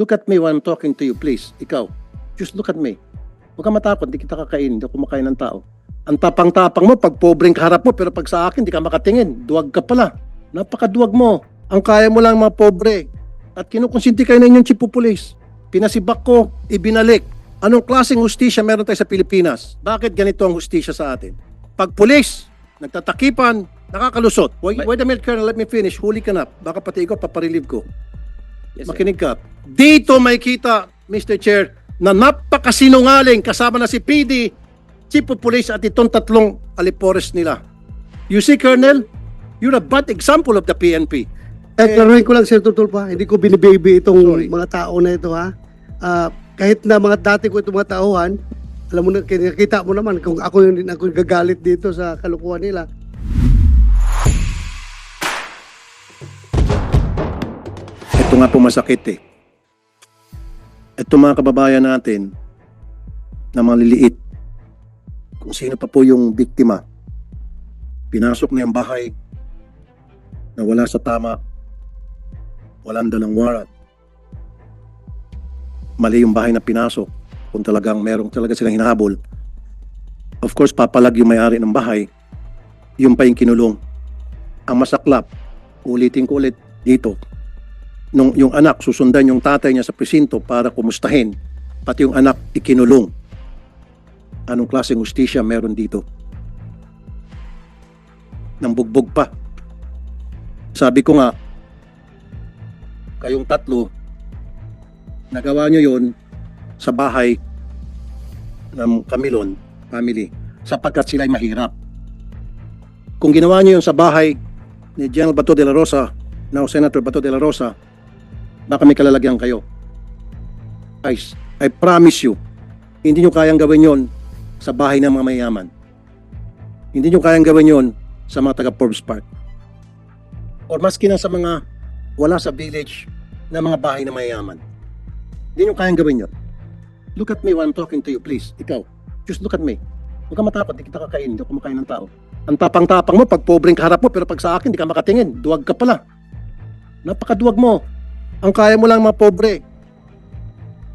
Look at me when I'm talking to you, please. Ikaw. Just look at me. Huwag ka matakot, di kita kakain, di ako kumakain ng tao. Ang tapang-tapang mo, pag pobreng kaharap mo, pero pag sa akin, di ka makatingin. Duwag ka pala. Napakaduwag mo. Ang kaya mo lang mga pobre. At kinukonsinti kayo na inyong police. Pinasibak ko, ibinalik. Anong klaseng hustisya meron tayo sa Pilipinas? Bakit ganito ang hustisya sa atin? Pag pulis, nagtatakipan, nakakalusot. Wait, wait a minute, Colonel, let me finish. Huli ka na. Baka pati ikaw, paparelieve ko. Yes, sir. Makinig ka. Dito may kita, Mr. Chair, na napakasinungaling kasama na si PD, Chief of Police at itong tatlong alipores nila. You see, Colonel, you're a bad example of the PNP. Eh, klaruhin ko lang, Sir Tutulpa, hindi ko binibaby itong Sorry. mga tao na ito, ha? Ah, kahit na mga dati ko itong mga tauhan, alam mo na, nakita mo naman kung ako yung ako yung gagalit dito sa kalukuhan nila. Nga po masakit eh. Ito mga kababayan natin na mga liliit, kung sino pa po yung biktima, pinasok na yung bahay na wala sa tama, walang dalang warrant. Mali yung bahay na pinasok kung talagang merong talaga silang hinahabol. Of course, papalag yung may-ari ng bahay, yung pa yung kinulong. Ang masaklap, ulitin ko ulit dito, nung yung anak susundan yung tatay niya sa presinto para kumustahin pati yung anak ikinulong. Anong klaseng justisya meron dito? Nang bugbog pa. Sabi ko nga kayong tatlo nagawa nyo yon sa bahay ng Camilon family sapagkat sila ay mahirap. Kung ginawa nyo yun sa bahay ni General Bato de la Rosa now Senator Bato de la Rosa baka may kalalagyan kayo. Guys, I promise you, hindi nyo kayang gawin yon sa bahay ng mga mayaman. Hindi nyo kayang gawin yon sa mga taga Forbes Park. Or maski na sa mga wala sa village na mga bahay na mayaman. Hindi nyo kayang gawin yon. Look at me when I'm talking to you, please. Ikaw, just look at me. Huwag ka matakot, di kita kakain, hindi ako kumakain ng tao. Ang tapang-tapang mo, pag pobreng kaharap mo, pero pag sa akin, di ka makatingin. Duwag ka pala. Napakaduwag mo. Ang kaya mo lang mga pobre.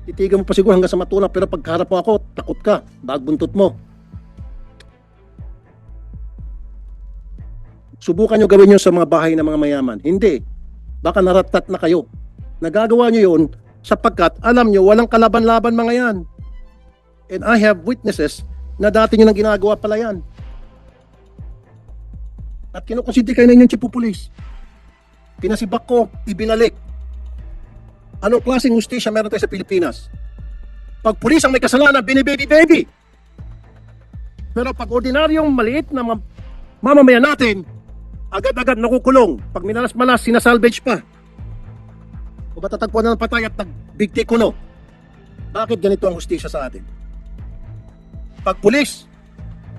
Titigan mo pa siguro hanggang sa matulak pero pagkaharap mo ako, takot ka. Bagbuntot mo. Subukan nyo gawin nyo sa mga bahay ng mga mayaman. Hindi. Baka naratat na kayo. Nagagawa nyo yun sapagkat alam nyo walang kalaban-laban mga yan. And I have witnesses na dati nyo nang ginagawa pala yan. At kinukonsinti kayo na inyong chief police. Pinasibak ko, ibinalik. Anong klaseng justisya meron tayo sa Pilipinas? Pag pulis ang may kasalanan, binibaby-baby. Pero pag ordinaryong maliit na ma- mamamayan natin, agad-agad nakukulong. Pag minalas-malas, sinasalvage pa. O matatagpuan na ng patay at nagbigti kuno. Bakit ganito ang justisya sa atin? Pag pulis,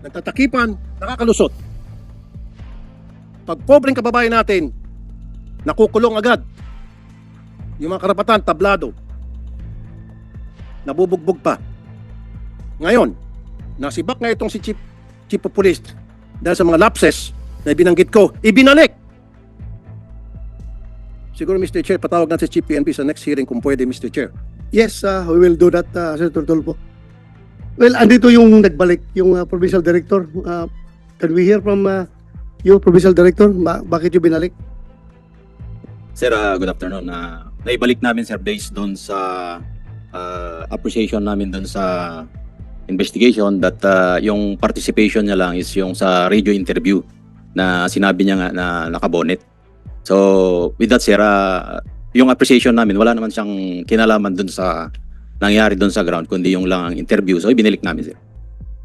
nagtatakipan, nakakalusot. Pag pobreng kababayan natin, nakukulong agad. Yung mga karapatan, tablado. Nabubugbog pa. Ngayon, nasibak nga itong si Chief, Chief of Police dahil sa mga lapses na binanggit ko, ibinalik. Siguro, Mr. Chair, patawag natin si Chief PNP sa next hearing kung pwede, Mr. Chair. Yes, ah, we will do that, uh, Sir Tutulpo. Well, andito yung nagbalik, yung ah, Provincial Director. Ah, can we hear from uh, you, Provincial Director? Ba- bakit yung binalik? Sir, uh, good afternoon. Uh, naibalik namin sir based doon sa uh, appreciation namin doon sa investigation that uh, yung participation niya lang is yung sa radio interview na sinabi niya nga na nakabonet. So, with that sir, uh, yung appreciation namin, wala naman siyang kinalaman doon sa nangyari doon sa ground, kundi yung lang ang interview. So, ibinilik namin sir.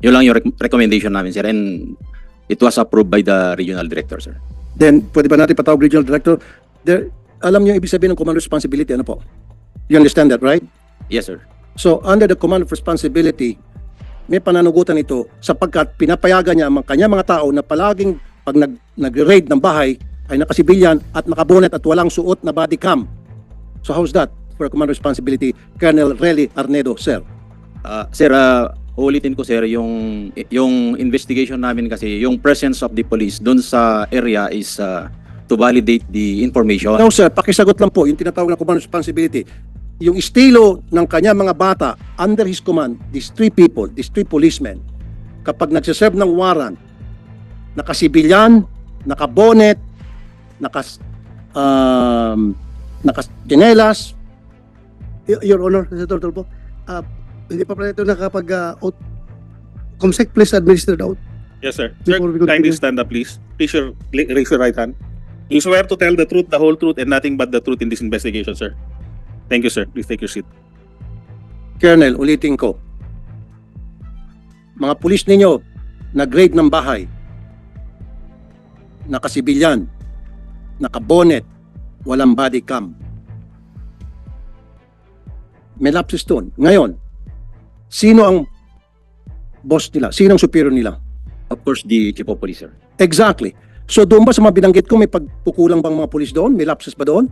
Yun lang yung rec- recommendation namin sir and it was approved by the regional director sir. Then, pwede ba natin patawag Regional Director? There, alam niyo yung ibig sabihin ng command responsibility, ano po? You understand that, right? Yes sir. So, under the command of responsibility, may pananagutan ito sapagkat pinapayagan niya ang kanya mga tao na palaging pag nag, nag-raid ng bahay ay nakasibilyan at nakabonet at walang suot na body cam. So, how's that for command responsibility? Colonel Relly Arnedo, sir. Ah, sir, uh, ulitin ko sir, yung yung investigation namin kasi, yung presence of the police doon sa area is ah, to validate the information. No, sir, pakisagot lang po yung tinatawag na command responsibility. yung estilo ng kanya mga bata under his command, these three people, these three policemen, kapag nagsiserve ng warrant, nakasibilyan, nakabonet, nakas um, nakastinelas, Your Honor, Senator Tulfo, uh, hindi pa pala ito nakapag uh, out. Comsec, please administer the oath. Yes, sir. Sir, Before kindly stand up, please. Please your, raise your right hand. You swear to tell the truth, the whole truth, and nothing but the truth in this investigation, sir. Thank you, sir. Please take your seat. Colonel, ulitin ko. Mga pulis ninyo na grade ng bahay, nakasibilyan, nakabonet, walang body cam. May lapsus doon. Ngayon, sino ang boss nila? Sino ang superior nila? Of course, the chief of police, sir. Exactly. So doon ba sa mga binanggit ko, may pagpukulang bang mga pulis doon? May lapsus ba doon?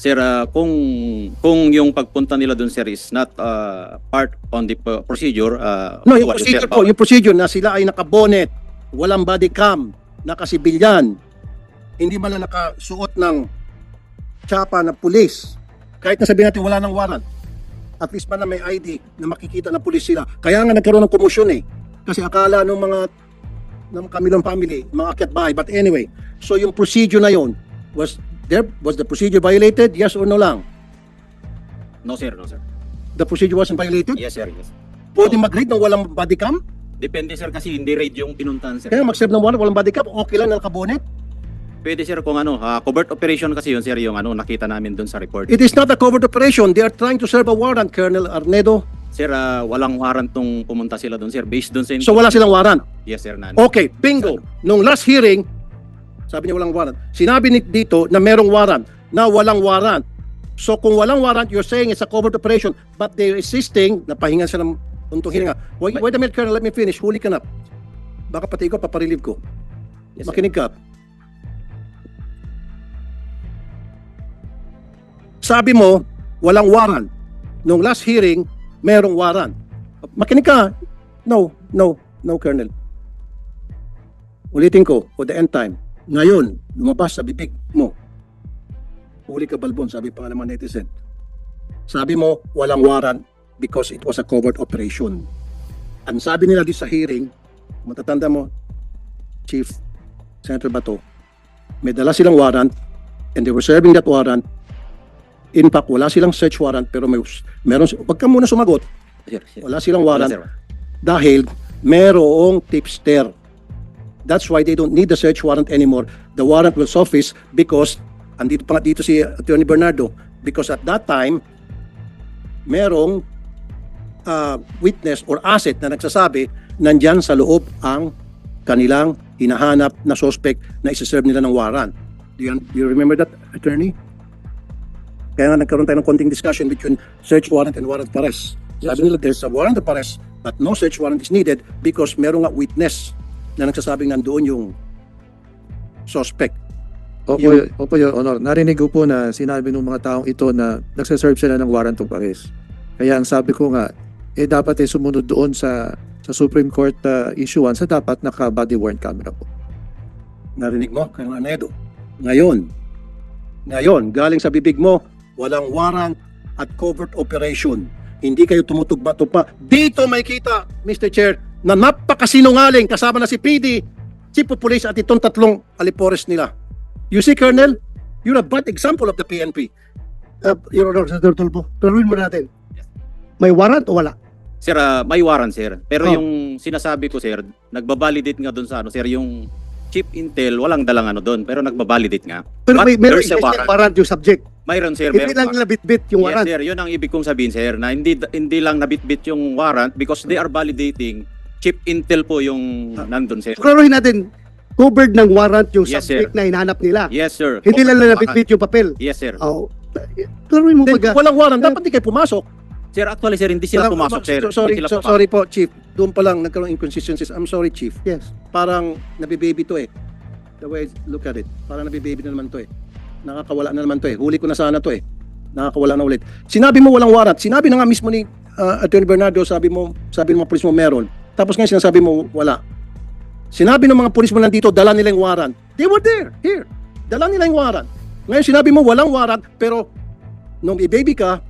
Sir, ah, kung kung yung pagpunta nila doon sir is not ah, part on the uh, procedure, ah, No, yung procedure their po, yung procedure na sila ay nakabonet, walang body cam, nakasibilyan, hindi man lang nakasuot ng tsapa na pulis. Kahit na sabihin natin wala ng warrant, at least man na may ID na makikita na pulis sila. Kaya nga nagkaroon ng komosyon eh. Kasi akala ng mga ng kamilang family, mga akyat bahay. But anyway, so yung procedure na yon was there was the procedure violated? Yes or no lang? No sir, no sir. The procedure wasn't violated? Yes sir, yes. Pwede mag-rate ng walang body cam? Depende sir kasi hindi raid yung pinuntahan sir. Kaya mag-serve ng warrant, walang body cam, okay lang na nakabonet? Pwede sir kung ano, ah, covert operation kasi yun sir yung ano nakita namin doon sa report. It is not a covert operation. They are trying to serve a warrant, Colonel Arnedo. Sir, ah, walang warrant tong pumunta sila doon sir based doon sa So wala silang warrant. Yes sir, nan. Okay, bingo. Nung last hearing, sabi niya walang warrant. Sinabi ni dito na merong warrant, na walang warrant. So kung walang warrant, you're saying it's a covert operation, but they're insisting na pahinga siya ng untong hininga. Wait, wait a minute, Colonel, let me finish. Huli ka na. Baka pati ikaw, paparelieve ko. Yes, sir. Makinig ka. Sabi mo, walang warrant. Nung last hearing, merong warrant. Makinig ka. No, no, no, Colonel. Ulitin ko, for the end time. Ngayon, lumabas sa bibig mo. Huli ka balbon, sabi pa nga naman netizen. Sabi mo, walang warrant because it was a covert operation. Ang sabi nila di sa hearing, matatanda mo, Chief Senator Bato, may dala silang warrant and they were serving that warrant. In fact, wala silang search warrant pero may meron wag ka muna sumagot. Sir, sir. Wala silang Wala, warrant sir. dahil merong tipster. That's why they don't need the search warrant anymore. The warrant will suffice because andito pa nga dito si Attorney Bernardo because at that time merong uh, witness or asset na nagsasabi nandyan sa loob ang kanilang hinahanap na suspect na isa-serve nila ng warrant. Do you, do you remember that, attorney? Kaya nga nagkaroon tayo ng konting discussion between search warrant and warrant of arrest. Sabi nila, there's a warrant of arrest, but no search warrant is needed because merong nga witness na nagsasabing nandoon yung suspect. Opo, Yung- opo, Your Honor. Narinig ko po na sinabi ng mga taong ito na nagsaserve sila ng warrant of arrest. Kaya ang sabi ko nga, eh dapat eh sumunod doon sa sa Supreme Court uh, issuance sa dapat naka-body worn camera po. Narinig mo, Colonel Anedo. Ngayon, ngayon, galing sa bibig mo, walang warrant at covert operation. Hindi kayo tumutugma-tugma. Dito may kita, Mr. Chair, na napakasinungaling kasama na si PD, Chief of Police at itong tatlong alipores nila. You see, Colonel, you're a bad example of the PNP. Uh, Your Honor, Senator Tulfo, klaruin mo natin. May warrant o wala? Sir, ah, may warrant sir. Pero Oh. yung sinasabi ko sir, nagbabalidate nga doon sa ano sir, yung chip intel, walang dalang ano doon, pero nagbabalidate nga. Pero But may meron warrant. warrant yung subject. Mayroon sir, Hindi lang warrant. nila bit-bit yung Yes warrant. sir, yun ang ibig kong sabihin sir, na hindi hindi lang nabitbit yung warrant because they are validating chip intel po yung Ah. nandun sir. Klaruhin natin, covered ng warrant yung Yes, subject na hinahanap nila. Yes sir. Hindi lang nila Baka- bit-bit yung papel. Yes sir. Oh, klaruhin mo Then, walang warrant, dapat di kayo pumasok. Sir, actually sir, hindi sila Wala- pumasok sir. so- sorry, Hindi sila so- pumasok. sorry po, Chief. Doon pa lang nagkaroon inconsistencies. I'm sorry, Chief. Yes. parang nabibaby to eh. The way I look at it, parang nabibaby na naman to eh. Nakakawala na naman to eh. Huli ko na sana to eh. Nakakawala na ulit. Sinabi mo walang warrant. Sinabi na nga mismo ni uh, Attorney Bernardo, sabi mo, sabi ng mga pulis mo meron. Tapos ngayon sinasabi mo wala. Sinabi ng mga pulis mo nandito, dala nila yung warrant. They were there, here. Dala nila yung warrant. Ngayon sinabi mo walang warrant, pero nung i-baby ka,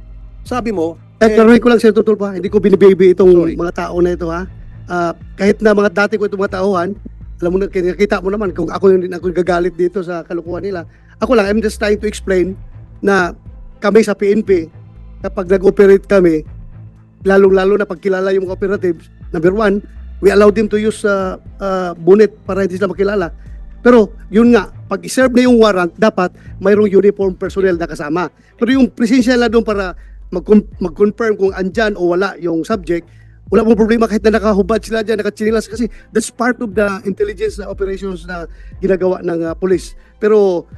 Sabi mo, Eh, klaruhin ko lang, Senator Tulfo, ha? hindi ko binibaby itong Sorry. mga tao na ito, ha? Ah, kahit na mga dati ko itong mga tauhan, alam mo na, kita mo naman kung ako yung ako yung gagalit dito sa kalukuhan nila. Ako lang, I'm just trying to explain na kami sa PNP, kapag nag-operate kami, lalong-lalo na pagkilala yung operatives, number one, we allow them to use uh, uh, bonnet para hindi sila makilala. Pero yun nga, pag i-serve na yung warrant, dapat mayroong uniform personnel na kasama. Pero yung presensya na doon para mag- mag-confirm kung andyan o wala yung subject, wala pong problema kahit na nakahubad sila dyan, nakachinilas kasi that's part of the intelligence na operations na ginagawa ng uh, police. Pero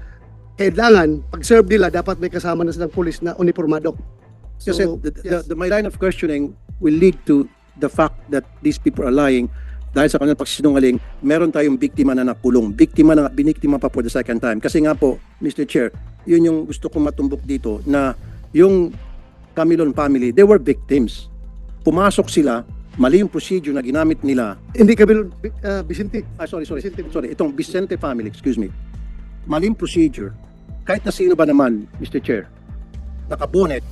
kailangan, pag-serve nila, dapat may kasama na silang police na uniformado. kasi So, the, the- yes. the- my line of questioning will lead to the fact that these people are lying dahil sa kanilang pagsinungaling, meron tayong biktima na nakulong. Biktima na biniktima pa for the second time. Kasi nga po, Mr. Chair, yun yung gusto kong matumbok dito na yung Camilon family, they were victims. Pumasok sila, mali yung procedure na ginamit nila. Hindi kami, uh, Vicente, Ah, sorry, sorry. Vicente. Sorry, itong Vicente family, excuse me. Mali yung procedure. Kahit na sino ba naman, Mr. Chair, nakabonet,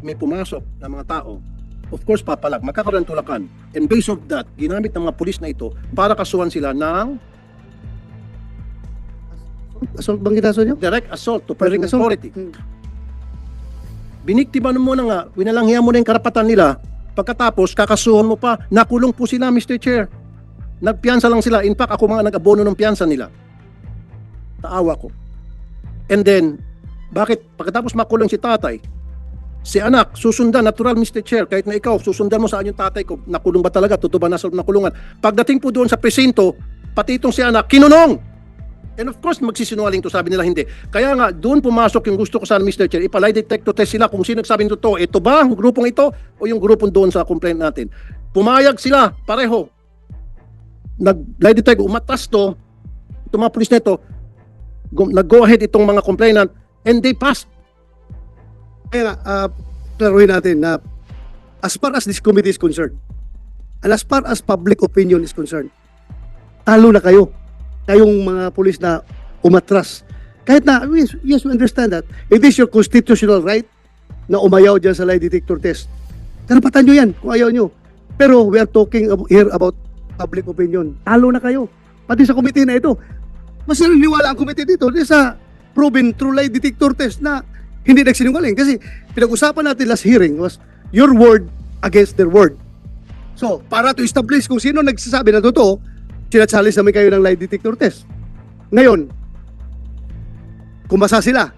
may pumasok na mga tao, of course, papalag, magkakaroon ng tulakan. And based of that, ginamit ng mga pulis na ito para kasuhan sila ng assault bang kinaso nyo? direct assault to Direct personal assault. authority. Hmm. Biniktima mo na nga, winalanghiya mo na yung karapatan nila, pagkatapos kakasuhan mo pa, nakulong po sila, Mr. Chair. Nagpiyansa lang sila. In fact, ako mga nag-abono ng piyansa nila. Taawa ko. And then, bakit pagkatapos makulong si tatay, si anak, susundan, natural Mr. Chair, kahit na ikaw, susundan mo saan yung tatay ko, nakulong ba talaga, totoo ba nasa loob ng kulungan. Pagdating po doon sa presinto, pati itong si anak, kinunong! And of course, magsisinungaling to, sabi nila hindi. Kaya nga, doon pumasok yung gusto ko sana, Mr. Chair, ipalay detector test sila kung sino nagsabi totoo. Ito ba ang grupong ito o yung grupong doon sa complaint natin? Pumayag sila, pareho. Nag-lie detector, umatas to, itong mga pulis na ito, nag-go ahead itong mga complainant, and they passed. Kaya uh, klaruhin natin na as far as this committee is concerned, and as far as public opinion is concerned, talo na kayo. Kayong mga pulis na umatras. Kahit na, yes, yes, we understand that. It is your constitutional right na umayaw dyan sa lie detector test. Karapatan nyo yan kung ayaw nyo. Pero we are talking here about public opinion. Talo na kayo. Pati sa committee na ito. Mas naniniwala ang committee dito di sa proven true lie detector test na hindi nagsinungaling. Kasi pinag-usapan natin last hearing was your word against their word. So, para to establish kung sino nagsasabi na totoo, sinachallenge namin kayo ng lie detector test. Ngayon, kumasa sila.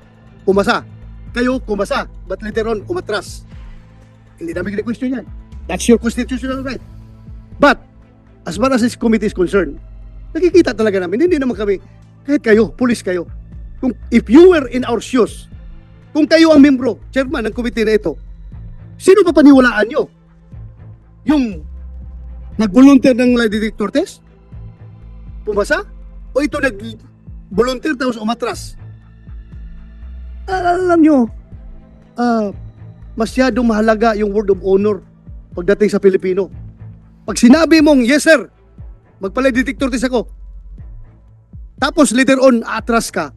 Kumasa. Kayo, kumasa. But later on, umatras. Hindi namin kini-question yan. That's your constitutional right. But, as far as this committee is concerned, nakikita talaga namin, hindi naman kami, kahit kayo, pulis kayo, kung if you were in our shoes, kung kayo ang membro, chairman ng committee na ito, sino pa paniwalaan nyo? Yung nag-volunteer ng lie detector test? Pumasa? O ito nag-volunteer tapos umatras? Ah, alam nyo, ah, masyadong mahalaga yung word of honor pagdating sa Pilipino. Pag sinabi mong, yes sir, magpalay detector test ako, tapos later on, atras ka,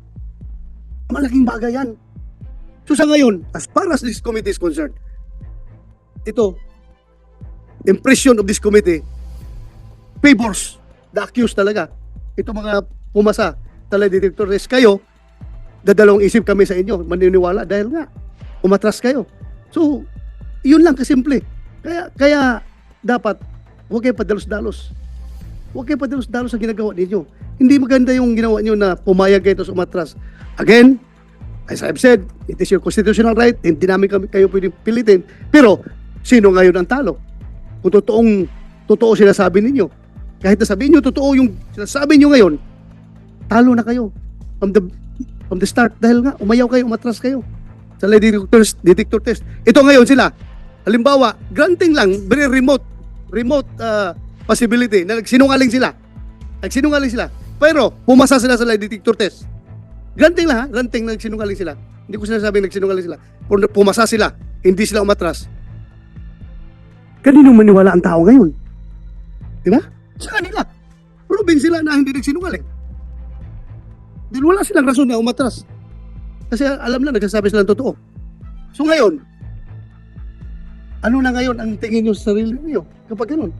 malaking bagay yan. So sa ngayon, as far as this committee is concerned, ito, impression of this committee favors the accused talaga. Ito mga pumasa tala detector test kayo, dadalawang isip kami sa inyo, maniniwala dahil nga, umatras kayo. So, yun lang kasimple. Kaya, kaya dapat, huwag kayo padalos-dalos. Huwag kayo padalos-dalos sa ginagawa ninyo. Hindi maganda yung ginawa nyo na pumayag kayo tapos umatras. Again, as I've said, it is your constitutional right, hindi namin kami, kayo pwedeng pilitin. Pero, sino ngayon ang talo? Kung totoong, totoo sinasabi ninyo, kahit na sabihin nyo totoo yung sinasabi nyo ngayon, talo na kayo from the, from the start dahil nga umayaw kayo, umatras kayo sa lie detector, detector test. Ito ngayon sila, halimbawa, granting lang, very remote, remote uh, possibility na nagsinungaling sila. Nagsinungaling sila. Pero, pumasa sila sa lie detector test. Granting lang ha, granting na nagsinungaling sila. Hindi ko sinasabing nagsinungaling sila. Pumasa sila, hindi sila umatras. Kanino maniwala ang tao ngayon? Di ba? Sa kanila. Proven sila na hindi nagsinungaling. Dahil wala silang rason na umatras. Kasi alam na, nagsasabi sila ng totoo. So ngayon, ano na ngayon ang tingin nyo sa sarili niyo kapag ganun?